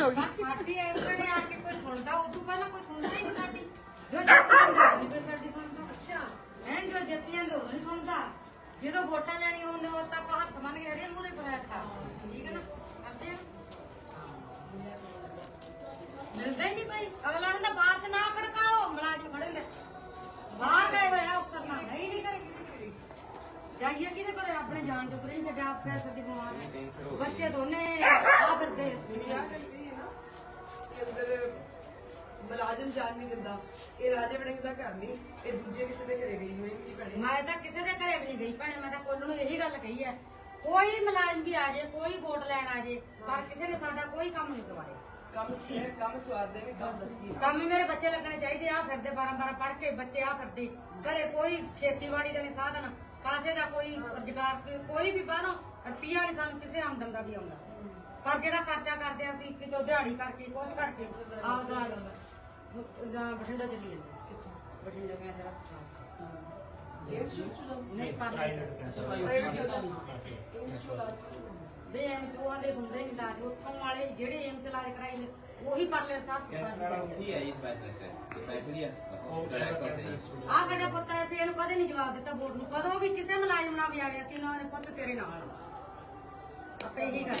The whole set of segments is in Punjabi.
ਮਿੰਟ ਹੋ ਗਈ ਸਾਡੀ ਇਸ ਵੇਲੇ ਆ ਕੇ ਕੋਈ ਸੁਣਦਾ ਉਦੋਂ ਪਹਿਲਾਂ ਕੋਈ ਸੁਣਦਾ ਹੀ ਨਹੀਂ ਸਾਡੀ। ਜੋ ਜਿੱਤੀਆਂ ਦੇ ਕੋਈ ਸਾਡੀ ਸੁਣਦਾ। ਅੱਛਾ, ਹੈ, ਜੋ ਜਿੱਤੀਆਂ ਦੇ ਉਦੋਂ ਨਹੀਂ ਸੁਣਦਾ। ਜਦੋਂ ਵੋਟਾਂ ਲੈਣੀਆਂ ਹੁੰਦੇ ਉਹ ਤਾਂ ਆਪਾਂ ਹੱਥ ਮੰਨ ਕੇ ਹਰੇ ਮੂਰੇ ਪਰ ਠੀਕ ਹੈ ਨਾ? ਕਰਦੇ ਆ? ਮਿਲਦਾ ਹੀ ਨਹੀਂ ਕੋਈ। ਅਗਲਾ ਕਹਿੰਦਾ ਬਾਤ ਨਾ ਖੜਕਾਓ ਮਲਾਜ ਫੜੇ ਲੈ ਬਾਹਰ ਗਏ ਹੋਇਆ ਅਫਸਰ ਨਾ ਨਹੀਂ ਨਹੀਂ ਕਰੇ ਜਾਈਏ ਕਿਹਦੇ ਘਰੇ? ਨੇ ਜਾਣ ਤੋਂ ਕਰੇ ਛੱਡਿਆ, ਆਪੇ ਸਦੀ ਬਿਮਾਰ। ਬੱਚੇ ਦੋਨੇ ਆ ਫਿਰਦੇ ਇਹ ਅੰਦਰ ਮੁਲਾਜ਼ਮ ਜਾਣ ਨਹੀਂ ਦਿੰਦਾ। ਇਹ ਰਾਜੇ ਵੜਿੰਗ ਦਾ ਘਰ ਨਹੀਂ ਇਹ ਦੂਜੇ ਕਿਸੇ ਦੇ ਘਰੇ ਗਈ ਹੋਈ ਨਹੀਂ ਭੈਣੇ। ਮੈਂ ਤਾਂ ਕਿਸੇ ਦੇ ਘਰੇ ਵੀ ਨਹੀਂ ਗਈ ਭੈਣੇ ਮੈਂ ਤਾਂ ਕੋਲ ਨੂੰ ਇਹੀ ਗੱਲ ਕਹੀ ਹੈ। ਕੋਈ ਮੁਲਾਜ਼ਮ ਵੀ ਆ ਜੇ ਕੋਈ ਵੋਟ ਲੈਣ ਆ ਜੇ ਪਰ ਕਿਸੇ ਨੇ ਸਾਡਾ ਕੋਈ ਕੰਮ ਨਹੀਂ ਸਵਾਰੇ ਕੰਮ ਕੀ ਹੈ? ਕੰਮ ਸਵਾਦ ਦੇ ਵੀ ਕੰਮ ਦੱਸ ਕੀ ਹੈ। ਕੰਮ ਮੇਰੇ ਬੱਚੇ ਲੱਗਣੇ ਚਾਹੀਦੇ ਆ ਫਿਰਦੇ 12 12 ਪੜ੍ਹ ਕੇ ਬੱਚੇ ਆ ਫਿਰਦੇ। ਘਰੇ ਕੋਈ ਖੇਤੀਬਾੜੀ ਦਾ ਨਹੀਂ ਸਾਧਨ ਕਾਸੇ ਦਾ ਕੋਈ ਰੁਜ਼ਗਾਰ ਕੋਈ- ਵੀ ਬਾਹਰੋਂ ਰੁਪਈਆ ਨਹੀਂ ਸਾਨੂੰ ਕਿਸੇ ਆਮਦਨ ਦਾ ਵੀ ਆਉਂਦਾ। ਪਰ ਜਿਹੜਾ ਖਰਚਾ ਕਰਦੇ ਆ ਅਸੀਂ ਕਿਤੋਂ ਦਿਹਾੜੀ ਕਰਕੇ ਕੁਛ ਕਰਕੇ ਆਪਦਾ ਜਾਂ ਬਠਿੰਡਾ ਚੱਲੀ ਜਾਂਦੇ ਕਿੱਥੋਂ? ਬਠਿੰਡਾ ਗਿਆ ਜਰਾ ਸਪਾਲ ਇਹ ਸ਼ੁਰੂ ਨਹੀਂ ਪਰ ਇਹ ਸ਼ੁਰੂ ਦੇ ਐਮ ਤੋਂ ਆਂਦੇ ਹੁੰਦੇ ਨਹੀਂ ਇਲਾਜ ਉੱਥੋਂ ਵਾਲੇ ਜਿਹੜੇ ਐਮ ਤੇ ਇਲਾਜ ਕਰਾਈ ਨੇ ਉਹੀ ਪਰਲੇ ਸਾਹ ਕੀ ਹੈ ਇਸ ਹੈ ਆ। ਸਾਡਾ ਪੁੱਤ ਐ ਸੀ ਇਹਨੂੰ ਕਦੇ ਨਹੀਂ ਜਵਾਬ ਦਿੱਤਾ ਵੋਟ ਨੂੰ। ਕਦੋਂ ਵੀ ਕਿਸੇ ਮੁਲਾਜ਼ਮ ਨਾਲ ਵੀ ਆ ਗਿਆ ਸੀ ਇਹਨਾਂ ਨੇ ਪੁੱਤ ਤੇਰੇ ਨਾਲ ਆਪੇ ਇਹੀ ਗੱਲ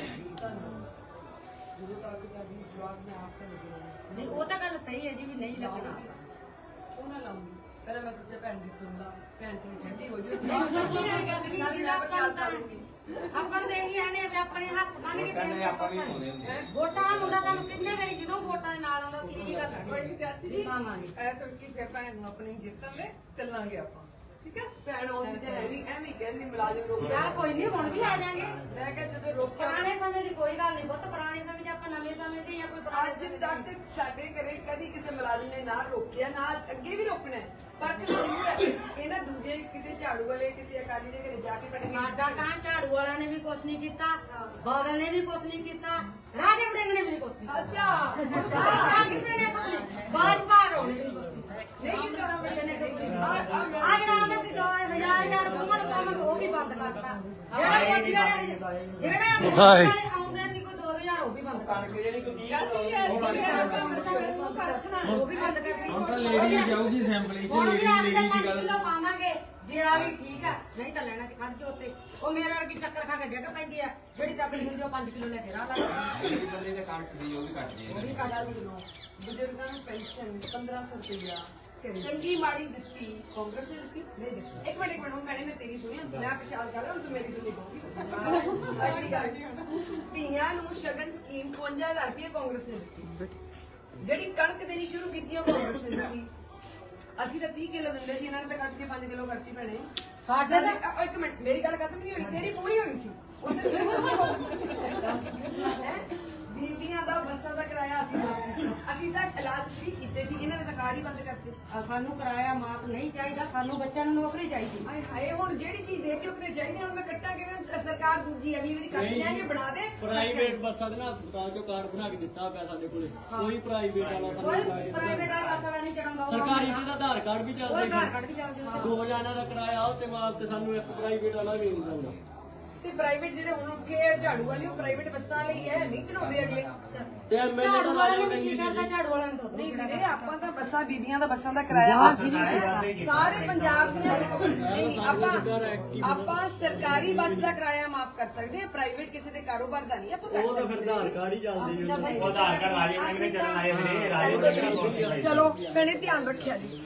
ਨਹੀਂ ਉਹ ਤਾਂ ਗੱਲ ਸਹੀ ਹੈ ਜੀ ਵੀ ਨਹੀਂ ਲੱਗਣਾ। ਵੀ ਆਪਣੇ ਹੱਥ ਬੰਨ ਕੇ ਆਪਾਂ ਨਹੀਂ ਹੋਣੇ ਹੁੰਦੇ। ਵੋਟਾਂ ਦਾ ਮੁੰਡਾ ਤੁਹਾਨੂੰ ਕਿੰਨੇ ਵਾਰੀ ਜਦੋਂ ਵੋਟਾਂ ਦੇ ਨਾਲ ਆਉਂਦਾ ਸੀ ਇਹੀ ਗੱਲ ਕੋਈ ਨਹੀਂ ਚਾਚੀ ਜੀ। ਪਾਵਾਂਗੇ ਐ ਤਾਂ ਕੀ ਫਿਰ ਭੈਣ ਨੂੰ ਆਪਣੀ ਜਿੱਤਾਂਗੇ ਚੱਲਾਂਗੇ ਆਪਾਂ। ਠੀਕ ਹੈ? ਭੈਣ ਆਉਂਦੀ ਤੇ ਹੈ ਨਹੀਂ ਐਵੇਂ ਕਹਿੰਦੀ ਮੁਲਾਜ਼ਮ ਰੋਕ ਯਾਰ ਕੋਈ ਨਹੀਂ ਹੁਣ ਵੀ ਆ ਜਾਾਂਗੇ। ਮੈਂ ਕਿਹਾ ਜਦੋਂ ਰੋਕਿਆ ਪੁਰਾਣੇ ਸਮੇਂ ਦੀ ਕੋਈ ਗੱਲ ਨਹੀਂ ਬਹੁਤ ਪੁਰਾਣੇ ਸਮੇਂ 'ਚ ਆਪਾਂ ਨਵੇਂ ਸਮੇਂ ਦੇ ਜਾਂ ਕੋਈ ਪੁਰਾਣੇ ਅੱਜ ਤੱਕ ਸਾਡੇ ਘਰੇ ਕਦੀ ਕਿਸੇ ਮੁਲਾਜ਼ਮ ਨੇ ਨਾ ਰੋਕਿਆ ਨਾ ਅੱਗੇ ਵੀ ਰੋਕਣਾ ਹੈ। ਪਰ ਜ਼ਰੂਰ ਹੈ ਇਹਨਾਂ ਦੂਜੇ ਕਿਤੇ ਝਾੜੂ ਵਾਲੇ ਕਿਸੇ ਅਕਾਲੀ ਦੇ ਘਰੇ ਜਾ ਕੇ ਪੜ੍ਹਨ ਸਾਡਾ ਕਾਂ ਝਾੜੂ ਵਾਲਿਆਂ ਨੇ ਵੀ ਕੁਛ ਨਹੀਂ ਕੀਤਾ ਬਾਦਲ ਨੇ ਵੀ ਕੁਛ ਨਹੀਂ ਕੀਤਾ ਰਾਜੇ ਵੜਿੰਗ ਨੇ ਵੀ ਨਹੀਂ ਕੁਛ ਕੀਤਾ। ਅੱਛਾ। ਕਿਸੇ ਨੇ ਕੁਛ ਨਹੀਂ ਬਾਜਪਾ ਰੋਣੇ ਵੀ ਨਹੀਂ ਕੁਛ ਕੀਤਾ ਨਹੀਂ ਕੀਤਾ ਕਿਸੇ ਨੇ ਕੁਛ ਨਹੀਂ ਕੀਤਾ ਆ ਜਿਹੜਾ ਆਉਂਦਾ ਸੀ ਦੋ ਹਜ਼ਾਰ ਹਜ਼ਾਰ ਘੁੰਮਣ ਪਾਵਨ ਉਹ ਵੀ ਬੰਦ ਕਰਤਾ। ਜਿਹੜਾ ਮੋਦੀ ਵਾਲੇ ਜਿਹੜਾ ਮੋਦੀ ਵਾਲੇ ਆਉਂਦੇ ਸੀ ਕੋਈ 2000 ਉਹ ਵੀ ਬੰਦ ਕਰਤਾ ਕਹਿੰਦੀ ਹੈ ਕਿ ਆਪਾਂ ਮਰਦਾ ਨੂੰ ਪਰਖਣਾ ਉਹ ਵੀ ਬੰਦ ਕਰਤੀ ਹੁਣ ਤਾਂ lady ਜਾਊਗੀ assembly 'ਚ, ਹੁਣ ਵੀ lady- ਆਪਣੇ lady ਦੀ ਪੰਜ ਗੱਲ- ਕਿੱਲੋ ਪਾਵਾਂਗੇ। ਜੇ ਆ ਵੀ ਠੀਕ ਆ ਨਹੀਂ ਤਾਂ ਲੈਣਾ ਤੇ ਖੜ ਜੋ ਉੱਤੇ। ਉਹ ਮੇਰੇ ਵਰਗੀ ਚੱਕਰ ਖਾ ਕੇ ਡਿੱਗ ਪੈਂਦੀ ਆ। ਜਿਹੜੀ ਤਕਲੀ ਹੁੰਦੀ ਉਹ 5 ਕਿਲੋ ਲੈ ਕੇ ਰਾਹ ਲੱਗ ਜਿਹੜੀ ਬੰਦੇ ਦੇ ਕਾਰਡ ਫਰੀ ਉਹ ਵੀ ਕੱਟ ਜੇ ਉਹ ਵੀ ਗੱਲ ਸੁਣੋ ਬਜ਼ੁਰਗਾਂ ਨੂੰ ਪੈਨਸ਼ਨ 1500 ਰੁਪਇਆ ਚੰਗੀ ਮਾੜੀ ਦਿੱਤੀ ਕਾਂਗਰਸ ਨੇ ਦਿੱਤੀ ਨਹੀਂ ਦਿੱਤੀ। ਇੱਕ ਮਿੰਟ ਇੱਕ ਮਿੰਟ ਹੁਣ ਭੈਣੇ ਮੈਂ ਤੇਰੀ ਸੁਣੀ ਹੁਣ ਮੈਂ ਪ੍ਰਸ਼ਾਦ ਕਰ ਲਾਂ ਤੂੰ ਮੇਰੀ ਸੁਣੀ ਕਹੂੰਗੀ ਅਗਲੀ ਗੱਲ। ਧੀਆਂ ਨੂੰ ਸ਼ਗਨ ਸਕੀਮ 55000 ਰੁਪਏ ਕਾਂਗਰਸ ਨੇ ਦਿੱਤੀ। ਜਿਹੜੀ ਕਣਕ ਦੇਣੀ ਸ਼ੁਰੂ ਕੀਤੀ ਉਹ ਕਾਂਗਰਸ ਨੇ ਦਿੱਤੀ। ਅਸੀਂ ਤਾਂ 30 ਕਿਲੋ ਦਿੰਦੇ ਸੀ ਇਹਨਾਂ ਨੇ ਤਾਂ ਕੱਟ ਕੇ 5 ਕਿਲੋ ਕਰਤੀ ਭੈਣੇ। ਸਾਡੇ ਤਾਂ ਇੱਕ ਮਿੰਟ ਮੇਰੀ ਗੱਲ ਖਤਮ ਨਹੀਂ ਹੋਈ ਤੇਰੀ ਪੂਰੀ ਹੋਈ ਸੀ। ਉਹਦੇ ਹੈਂ? ਹੀ ਆ ਸਾਨੂੰ ਕਿਰਾਇਆ ਮਾਫ ਨਹੀਂ ਚਾਹੀਦਾ ਸਾਨੂੰ ਬੱਚਿਆਂ ਨੂੰ ਨੌਕਰੀ ਚਾਹੀਦੀ। ਆਏ ਹਾਏ ਹੁਣ ਜਿਹੜੀ ਚੀਜ਼ ਦੇ ਕੇ ਉਕਰੇ ਚਾਹੀਦੀ ਹੁਣ ਮੈਂ ਕੱਟਾਂ ਕਿਵੇਂ ਸਰਕਾਰ ਦੂਜੀ ਅਗਲੀ ਵਾਰੀ ਕੱਟ ਲੈਣਗੇ ਬਣਾ ਦੇ। ਪ੍ਰਾਈਵੇਟ ਬੱਸਾਂ ਦੇ ਨਾਲ ਹਸਪਤਾਲ ਚੋਂ ਕਾਰਡ ਬਣਾ ਕੇ ਦਿੱਤਾ ਪਿਆ ਸਾਡੇ ਕੋਲੇ। ਕੋਈ ਪ੍ਰਾਈਵੇਟ ਵਾਲਾ ਕੋਈ ਸਾਨੂੰ ਕਾਰਡ ਪ੍ਰਾਈਵੇਟ ਵਾਲਾ ਵਾਲਾ ਨਹੀਂ ਚੜਾਉਂਦਾ ਉਹ ਸਰਕਾਰੀ ਤਾਂ ਆਧਾਰ ਕਾਰਡ ਵੀ ਉਹ ਚੱਲਦੇ ਆਧਾਰ ਕਾਰਡ ਵੀ ਚੱਲਦੇ। ਨੇ। ਦੋ ਜਾਣਾਂ ਦਾ ਕਿਰਾਇਆ ਉਹ ਤੇ ਮਾਪ ਤੇ ਸਾਨੂੰ ਇੱਕ ਪ੍ਰਾਈਵੇਟ ਵਾਲਾ ਵੀ ਨਹੀਂ ਦਿੰਦਾ। ਤੇ ਪ੍ਰਾਈਵੇਟ ਜਿਹੜੇ ਹੁਣ ਉੱਠੇ ਝਾੜੂ ਵਾਲੇ ਉਹ ਪ੍ਰਾਈਵੇਟ ਬੱਸਾਂ ਲਈ ਹੈ ਨਹੀਂ ਚਲਾਉਂਦੇ ਅਗਲੇ। ਤੇ ਐਮਐਲਏ ਝਾੜੂ ਦਾ ਵਾਲੇ ਰਾਜਾ ਨੇ ਵੀ ਕੀ ਕਰਦਾ ਝਾੜੂ ਵਾਲਿਆਂ ਨੂੰ ਨਹੀਂ ਵੀਰੇ ਆਪਾਂ ਤਾਂ ਬੱਸਾਂ ਬੀਬੀਆਂ ਦਾ ਬੱਸਾਂ ਦਾ ਕਿਰਾਇਆ ਨਹੀਂ ਹੈ ਸਾਰੇ ਪੰਜਾਬ ਦੀਆਂ ਨਹੀਂ ਆਪਾਂ ਆਪਾਂ ਸਰਕਾਰੀ ਬੱਸ ਦਾ ਕਿਰਾਇਆ ਮਾਫ ਕਰ ਸਕਦੇ ਹਾਂ ਪ੍ਰਾਈਵੇਟ ਕਿਸੇ ਦੇ ਕਾਰੋਬਾਰ ਦਾ ਨਹੀਂ। ਆਪਾਂ ਕਰ ਉਹ ਤਾਂ ਫਿਰ ਸਕਦੇ ਆਧਾਰ ਕਾਰਡ ਹੀ ਚੱਲਦੇ ਜੀ ਉਹ ਆਧਾਰ ਕਾਰਡ ਰਾਜੇ ਵੜਿੰਗ ਦੇ ਚੱਲਣ ਆਏ ਵੀਰੇ ਰਾਜੇ ਚਲੋ ਧਿਆਨ ਰੱਖਿਆ ਜੀ।